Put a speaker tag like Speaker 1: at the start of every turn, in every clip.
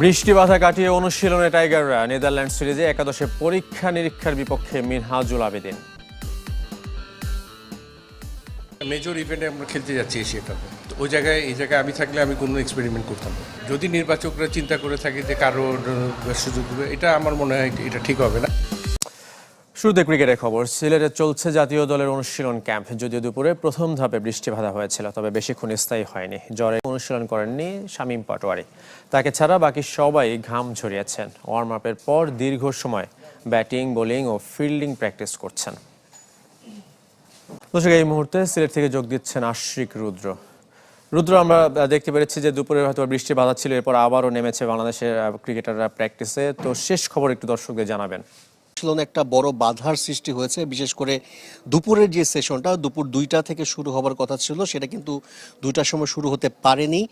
Speaker 1: বৃষ্টি বাধা কাটিয়ে অনুশীলনে টাইগাররা নেদারল্যান্ড সিরিজে একাদশে পরীক্ষা নিরীক্ষার বিপক্ষে মিনহাজুল আবেদিন।
Speaker 2: মেজর ইভেন্টে আমরা খেলতে যাচ্ছি এশিয়া কাপে। তো ওই জায়গায়, এই জায়গায় আমি থাকলে আমি কোনো এক্সপেরিমেন্ট করতাম। যদি নির্বাচকরা চিন্তা করে থাকে যে কারোর সুযোগ দেবে, এটা আমার মনে হয় এটা ঠিক হবে না।
Speaker 1: শুরুতে ক্রিকেটের খবর। সিলেটে চলছে জাতীয় দলের অনুশীলন ক্যাম্প। যদিও দুপুরে প্রথম ধাপে বৃষ্টি বাধা হয়েছিল, তবে বেশিক্ষণ স্থায়ী হয়নি। জ্বরে অনুশীলন করেননি শামীম পাটোয়ারি। তাকে ছাড়া বাকি সবাই ঘাম ঝরিয়েছেন। ওয়ার্ম আপের পর দীর্ঘ সময় ব্যাটিং, বোলিং ও ফিল্ডিং প্র্যাকটিস করছেন। দর্শক, এই মুহূর্তে সিলেট থেকে যোগ দিচ্ছেন আশ্রিক রুদ্র। রুদ্র, আমরা দেখতে পেরেছি যে দুপুরে হয়তো বৃষ্টি বাধা ছিল, এরপর আবারও নেমেছে বাংলাদেশের ক্রিকেটাররা প্র্যাকটিসে। তো শেষ খবর একটু দর্শকদের জানাবেন।
Speaker 3: অনুশীলনে একটা বড় বাধার সৃষ্টি হয়েছে, বিশেষ করে দুপুরের যে সেশনটা, দুপুর দুইটা থেকে শুরু হবার কথা ছিল, সেটা কিন্তু দুইটার সময় শুরু হতে পারেনি।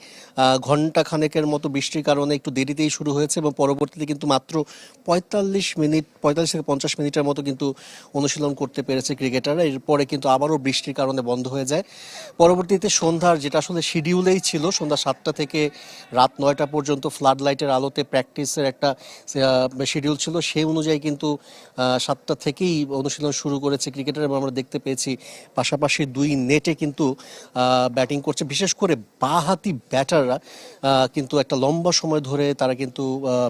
Speaker 3: ঘণ্টা খানেকের মতো বৃষ্টির কারণে একটু দেরিতেই শুরু হয়েছে এবং পরবর্তীতে কিন্তু মাত্র পঁয়তাল্লিশ মিনিট, পঁয়তাল্লিশ থেকে পঞ্চাশ মিনিটের মতো কিন্তু অনুশীলন করতে পেরেছে ক্রিকেটাররা। এরপরে কিন্তু আবারও বৃষ্টির কারণে বন্ধ হয়ে যায়। পরবর্তীতে সন্ধ্যার যেটা আসলে শিডিউলেই ছিল, সন্ধ্যা সাতটা থেকে রাত নয়টা পর্যন্ত ফ্লাড লাইটের আলোতে প্র্যাকটিসের একটা শিডিউল ছিল, সেই অনুযায়ী কিন্তু সাতটা থেকেই অনুশীলন শুরু করেছে ক্রিকেটার এবং আমরা দেখতে পেয়েছি পাশাপাশি দুই নেটে কিন্তু ব্যাটিং করছে। বিশেষ করে বাহাতি ব্যাটাররা কিন্তু একটা লম্বা সময় ধরে তারা কিন্তু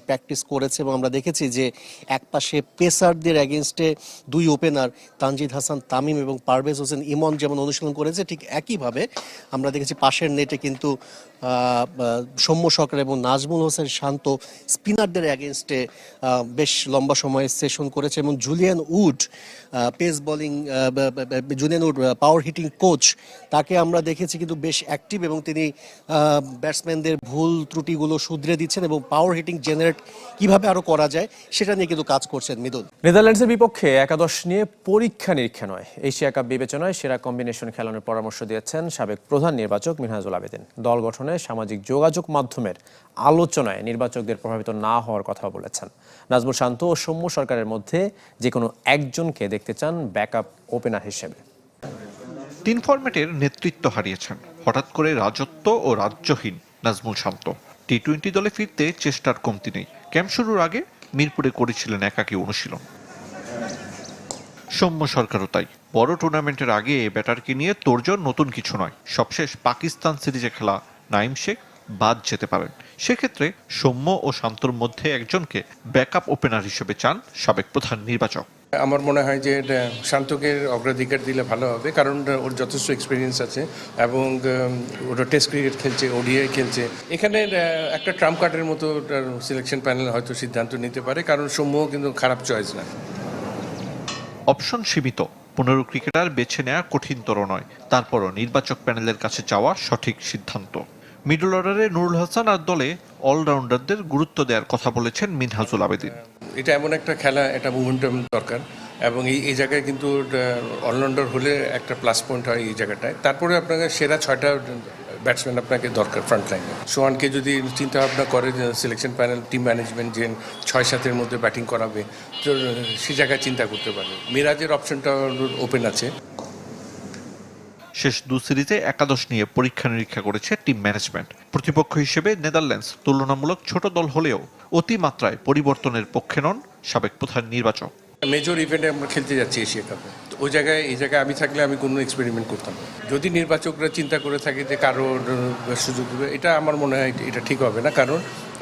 Speaker 3: প্র্যাকটিস করেছে এবং আমরা দেখেছি যে একপাশে পেসারদের অ্যাগেনস্টে দুই ওপেনার তানজিদ হাসান, তামিম এবং পারভেজ হোসেন, ইমন যেমন অনুশীলন করেছে, ঠিক একইভাবে আমরা দেখেছি পাশের নেটে কিন্তু সৌম্য সরকার এবং নাজমুল হোসেন শান্ত স্পিনারদের অ্যাগেনস্টে বেশ লম্বা সময় সেশন করেছে এবং Julian Wood pace bowling Julian Wood power hitting coach তাকে আমরা দেখেছি কিন্তু বেশ অ্যাক্টিভ এবং তিনি ব্যাটসম্যানদের ভুল ত্রুটিগুলো শুধরে দিচ্ছেন এবং পাওয়ার হিটিং জেনারেট কীভাবে আরও করা যায় সেটা নিয়ে কিন্তু কাজ করছেন মৃদুল
Speaker 1: নেদারল্যান্ডসের বিপক্ষে একাদশ নিয়ে পরীক্ষা নিরীক্ষা নয়। এশিয়া কাপ বিবেচনায় সেরা কম্বিনেশন খেলানোর পরামর্শ দিয়েছেন সাবেক প্রধান নির্বাচক মিনহাজুল আবেদিন। দল গঠনে সামাজিক যোগাযোগ মাধ্যমের আলোচনায় নির্বাচকদের প্রভাবিত না হওয়ার কথা বলেছেন। নাজমুল শান্ত ও সৌম্য সরকারের মধ্যে যে কোনো একজনকে দেখতে চান ব্যাকআপ ওপেনার হিসেবে।
Speaker 4: তিন ফরম্যাটের নেতৃত্ব হারিয়েছেন। হঠাৎ করে রাজত্ব ও রাজ্যহীন নাজমুল শান্ত। টি টোয়েন্টি দলে ফিরতে চেষ্টার কমতি নেই। ক্যাম্প শুরুর আগে মিরপুরে করেছিলেন একাকী অনুশীলন। সৌম্য সরকারও তাই। বড় টুর্নামেন্টের আগে ব্যাটারকে নিয়ে তোরজোর নতুন কিছু নয়। সবশেষ পাকিস্তান সিরিজে খেলা নাইম শেখ বাদ যেতে পারেন। সেক্ষেত্রে সৌম্য ও শান্তর মধ্যে একজনকে ব্যাকআপ ওপেনার হিসেবে চান সাবেক প্রধান নির্বাচক।
Speaker 2: আমার মনে হয় যে শান্তকে অগ্রাধিকার দিলে ভালো হবে কারণ ওর যথেষ্ট এক্সপিরিয়েন্স আছে এবং ওটা টেস্ট ক্রিকেট খেলছে ওডিআই খেলছে। এখানে একটা ট্রাম্প কার্ডের মতো সিলেকশন প্যানেল হয়তো সিদ্ধান্ত নিতে পারে কারণ সমূহ কিন্তু খারাপ চয়েস না।
Speaker 4: অপশন সীমিত পনেরো ক্রিকেটার বেছে নেওয়া কঠিনতর নয়। তারপরও নির্বাচক প্যানেলের কাছে চাওয়া সঠিক সিদ্ধান্ত। মিডল অর্ডারে নুরুল হাসান আর দলে অলরাউন্ডারদের গুরুত্ব দেওয়ার কথা বলেছেন মিনহাজুল আবেদিন।
Speaker 2: এটা এমন একটা খেলা, এটা মুভমেন্টাম দরকার এবং এই এই জায়গায় কিন্তু অলরাউন্ডার হলে একটা প্লাস পয়েন্ট হয় এই জায়গাটায়। তারপরে আপনাকে সেরা ছয়টা ব্যাটসম্যান আপনাকে দরকার ফ্রন্ট লাইনে সোহানকে যদি চিন্তা ভাবনা করে সিলেকশন প্যানেল টিম ম্যানেজমেন্ট যে ছয় সাতের মধ্যে ব্যাটিং করাবে, তো সে জায়গায় চিন্তা করতে পারে। মিরাজের অপশনটা ওপেন আছে।
Speaker 4: শেষ দু সিরিজে একাদশ নিয়ে পরীক্ষা নিরীক্ষা করেছে টিম ম্যানেজমেন্ট। প্রতিপক্ষ হিসেবে নেদারল্যান্ডস তুলনামূলক ছোট দল হলেও অতিমাত্রায় পরিবর্তনের পক্ষে নন সাবেক প্রধান নির্বাচক।
Speaker 2: মেজর ইভেন্টে আমরা খেলতে যাচ্ছি এশিয়া কাপে। ওই জায়গায়, এই জায়গায় আমি থাকলে আমি কোনো এক্সপেরিমেন্ট করতাম। যদি নির্বাচকরা চিন্তা করে থাকে যে কারোর সুযোগ দেবে, এটা আমার মনে হয় এটা ঠিক হবে না। কারণ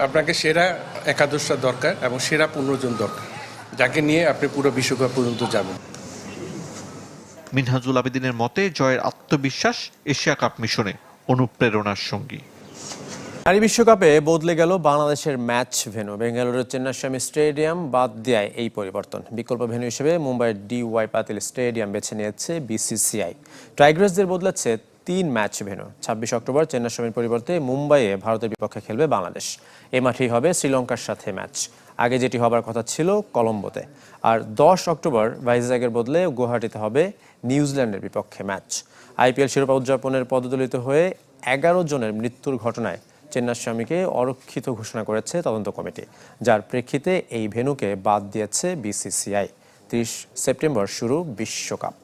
Speaker 2: আপনাকে সেরা একাদশটা দরকার এবং সেরা পনেরো জন দরকার। যাকে নিয়ে আপনি পুরো বিশ্বকাপ পর্যন্ত যাবেন।
Speaker 4: মিনহাজুল আবেদিনের মতে, জয়ের আত্মবিশ্বাস এশিয়া কাপ মিশনে অনুপ্রেরণার সঙ্গী।
Speaker 1: নারী বিশ্বকাপে বদলে গেল বাংলাদেশের ম্যাচ ভেনু বেঙ্গালুরুর চেন্নাস্বামী স্টেডিয়াম বাদ দেয় এই পরিবর্তন। বিকল্প ভেনু হিসেবে মুম্বাইয়ের ডি ওয়াই পাতিল স্টেডিয়াম বেছে নিয়েছে বিসিসিআই। টাইগ্রেসদের বদলাচ্ছে তিন ম্যাচ ভেন্যু। ছাব্বিশ অক্টোবর চেন্নাস্বামীর পরিবর্তে মুম্বাইয়ে ভারতের বিপক্ষে খেলবে বাংলাদেশ। এ মাঠেই হবে শ্রীলঙ্কার সাথে ম্যাচ। আগে যেটি হবার কথা ছিল কলম্বোতে। আর দশ অক্টোবর ভাইজাগের বদলে গুয়াহাটিতে হবে নিউজিল্যান্ডের বিপক্ষে ম্যাচ। আইপিএল শিরোপা উদযাপনের পদদলিত হয়ে এগারো জনের মৃত্যুর ঘটনায় চেন্নাস্বামীকে অরক্ষিত ঘোষণা করেছে তদন্ত কমিটি। যার প্রেক্ষিতে এই ভেন্যুকে বাদ দিয়েছে বিসিসিআই। ত্রিশ সেপ্টেম্বর শুরু বিশ্বকাপ।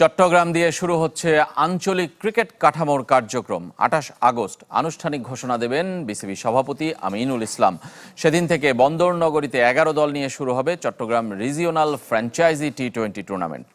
Speaker 5: চট্টগ্রাম দিয়ে শুরু হচ্ছে আঞ্চলিক ক্রিকেট কাঠামোর কার্যক্রম। আঠাশ আগস্ট আনুষ্ঠানিক ঘোষণা দেবেন বিসিবি সভাপতি আমিনুল ইসলাম। সেদিন থেকে বন্দর নগরীতে এগারো দল নিয়ে শুরু হবে Chattogram regional franchise T twenty tournament.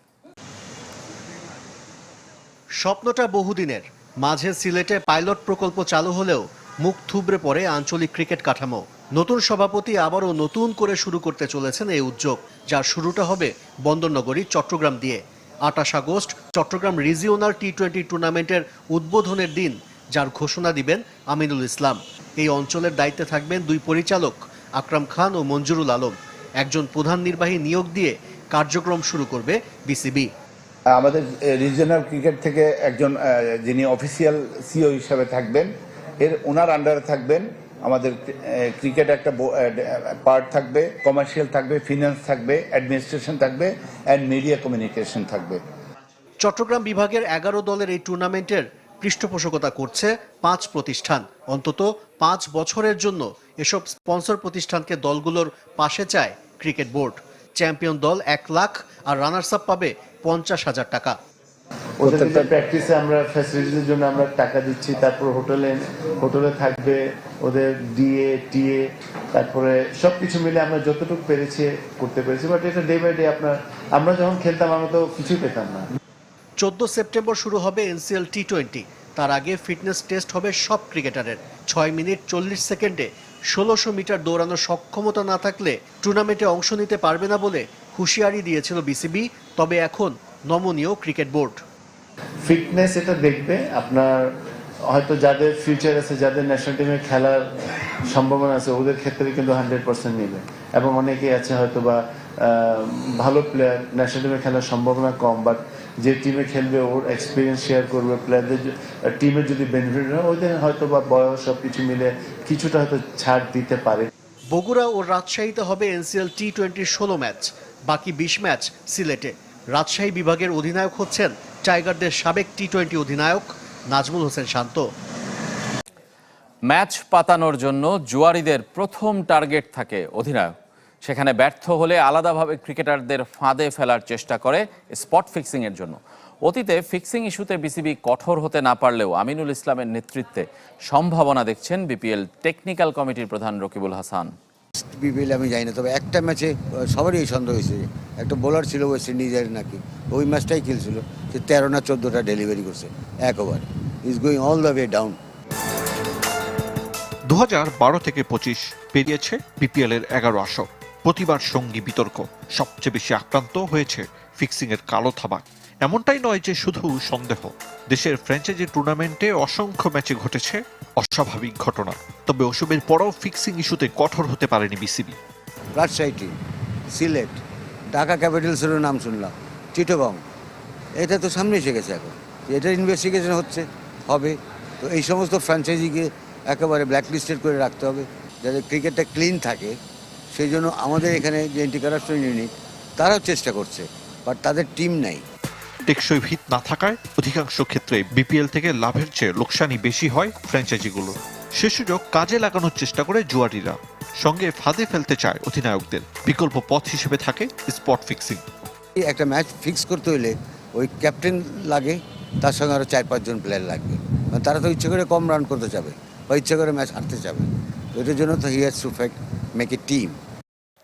Speaker 3: স্বপ্নটা বহুদিনের। মাঝে সিলেটে পাইলট প্রকল্প চালু হলেও মুখ থুবড়ে পড়ে আঞ্চলিক ক্রিকেট কাঠামো। নতুন সভাপতি আবারও নতুন করে শুরু করতে চলেছেন এই উদ্যোগ, যার শুরুটা হবে বন্দরনগরী চট্টগ্রাম দিয়ে। আটাশ August Chattogram regional T twenty টুর্নামেন্টের উদ্বোধনের দিন, যার ঘোষণা দিবেন আমিনুল ইসলাম। এই অঞ্চলের দায়িত্বে থাকবেন দুই পরিচালক, আকরাম খান ও মঞ্জুরুল আলম। একজন প্রধান নির্বাহী নিয়োগ দিয়ে কার্যক্রম শুরু করবে বিসিবি।
Speaker 6: আমাদের রিজিওনাল ক্রিকেট থেকে একজন যিনি অফিসিয়াল সিও হিসাবে থাকবেন, এর, ওনার আন্ডারে থাকবেন আমাদের ক্রিকেট একটা পার্ট থাকবে কমার্শিয়াল থাকবে ফিনান্স থাকবে অ্যাডমিনিস্ট্রেশন থাকবে অ্যান্ড মিডিয়া কমিউনিকেশন থাকবে।
Speaker 3: চট্টগ্রাম বিভাগের এগারো দলের এই টুর্নামেন্টের পৃষ্ঠপোষকতা করছে পাঁচ প্রতিষ্ঠান। অন্তত পাঁচ বছরের জন্য এসব স্পন্সর প্রতিষ্ঠানকে দলগুলোর পাশে চায় ক্রিকেট বোর্ড। চ্যাম্পিয়ন দল এক লাখ আর রানার্স আপ পাবে পঞ্চাশ হাজার টাকা।
Speaker 7: প্রত্যেকটা প্র্যাকটিসে আমরা ফ্যাসিলিটির জন্য আমরা টাকা দিচ্ছি তারপর হোটেলে হোটেলে থাকবে ওদের ডিএ টিএ তারপরে সবকিছু মিলে আমরা যতটুকু পেরেছি করতে পেরেছি বাট এটা ডে বাই ডে আপনার আমরা যখন খেলতাম আমরা তো কিছুই পেতাম না।
Speaker 3: চোদ্দ সেপ্টেম্বর শুরু হবে এনসিএল টি টোয়েন্টি তার আগে ফিটনেস টেস্ট হবে সব ক্রিকেটারের। ছয় মিনিট চল্লিশ সেকেন্ডে ষোলোশো মিটার দৌড়ানোর সক্ষমতা না থাকলে টুর্নামেন্টে অংশ নিতে পারবে না বলে হুঁশিয়ারি দিয়েছিল বিসিবি তবে এখন নমনীয় ক্রিকেট বোর্ড।
Speaker 7: ফিটনেস এটা দেখবে, আপনার হয়তো যাদের ফিউচার আছে, যাদের ন্যাশনাল টিমে খেলার সম্ভাবনা আছে, ওদের ক্ষেত্রে কিন্তু হান্ড্রেড পার্সেন্ট নেবে। এবং অনেকেই আছে হয়তো বা ভালো প্লেয়ার ন্যাশনাল টিমে খেলার সম্ভাবনা কম বাট যে টিমে খেলবে, ওর এক্সপিরিয়েন্স শেয়ার করবে প্লেয়ারদের টিমের যদি বেনিফিট হয়, ওদের হয়তো বা বয়স সব কিছু মিলে কিছুটা হয়তো ছাড় দিতে পারে।
Speaker 3: বগুড়া ও রাজশাহীতে হবে এনসিএল টি টোয়েন্টির ষোলো ম্যাচ বাকি বিশ ম্যাচ সিলেটে। রাজশাহী বিভাগের অধিনায়ক হচ্ছেন টাইগারদের সাবেক টি টোয়েন্টি অধিনায়ক নাজমুল হোসেন শান্ত।
Speaker 5: ম্যাচ পাতানোর জন্য জুয়ারিদের প্রথম টার্গেট থাকে অধিনায়ক। সেখানে ব্যর্থ হলে আলাদাভাবে ক্রিকেটারদের ফাঁদে ফেলার চেষ্টা করে স্পট ফিক্সিংয়ের জন্য। অতীতে ফিক্সিং ইস্যুতে বিসিবি কঠোর হতে না পারলেও আমিনুল ইসলামের নেতৃত্বে সম্ভাবনা দেখছেন বিপিএল টেকনিক্যাল কমিটির প্রধান রকিবুল হাসান।
Speaker 8: বিপিএল আমি জানি না তবে একটা ম্যাচে সবারই এই সন্দেহ হয়েছে একটা বোলার ছিল ওয়েস্ট ইন্ডিজের নাকি, ওই ম্যাচটাই খেলছিল, সে তেরো না চোদ্দোটা ডেলিভারি করছে, এক over is going all the way down
Speaker 4: দু থেকে পঁচিশ পেরিয়েছে বিপিএল এর এগারো আসর। প্রতিবার সঙ্গী বিতর্ক, সবচেয়ে বেশি আক্রান্ত হয়েছে ফিক্সিং এর কালো থাবা। এমনটাই নয় যে শুধু সন্দেহ। দেশের ফ্র্যাঞ্চাইজি টুর্নামেন্টে অসংখ্য ম্যাচে ঘটেছে অস্বাভাবিক ঘটনা। তবে ওসবের পরও ফিক্সিং ইস্যুতে কঠোর হতে পারেনি বিসিবি
Speaker 8: রাজশাহী সিলেট, ঢাকা ক্যাপিটালসেরও নাম শুনলাম। চিটগং এটা তো সামনে এসে গেছে এখন। এটার ইনভেস্টিগেশন হচ্ছে, হবে। তো এই সমস্ত ফ্র্যাঞ্চাইজিকে একেবারে ব্ল্যাকলিস্টেড করে রাখতে হবে, যাতে ক্রিকেটটা ক্লিন থাকে। সেই জন্য আমাদের এখানে যে এন্টি কারাপশন ইউনিট তারাও চেষ্টা করছে বাট তাদের টিম নাই।
Speaker 4: টেকসই ভিত না থাকায় অধিকাংশ ক্ষেত্রে বিপিএল থেকে লাভের চেয়ে লোকসানই বেশি হয় ফ্র্যাঞ্চাইজিগুলোর সে সুযোগ কাজে লাগানোর চেষ্টা করে জুয়ারিরা। সঙ্গে ফাঁদে ফেলতে চায় অধিনায়কদের। বিকল্প পথ হিসেবে থাকে স্পট ফিক্সিং।
Speaker 8: এই একটা ম্যাচ ফিক্স করতে হলে ওই ক্যাপ্টেন লাগে তার সঙ্গে আরও চার পাঁচজন প্লেয়ার লাগবে। তারা তো ইচ্ছে করে কম রান করতে চাবে বা ইচ্ছে করে ম্যাচ হারতে চাবে। তো এটার জন্য তো he has to fake make a team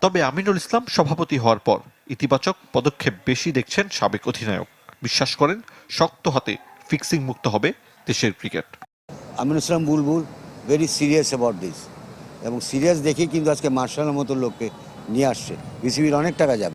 Speaker 4: তবে আমিনুল ইসলাম সভাপতি হওয়ার পর ইতিবাচক পদক্ষেপ বেশি দেখছেন সাবেক অধিনায়ক। বিশ্বাস করেন, শক্ত হাতে ফিক্সিং মুক্ত হবে দেশের cricket
Speaker 8: Amin Islam Bulbul very serious about this এবং সিরিয়াস দেখে কিন্তু আজকে মার্শালের মতো লোককে নিয়ে আসছে। বিসিবির অনেক টাকা যাবে।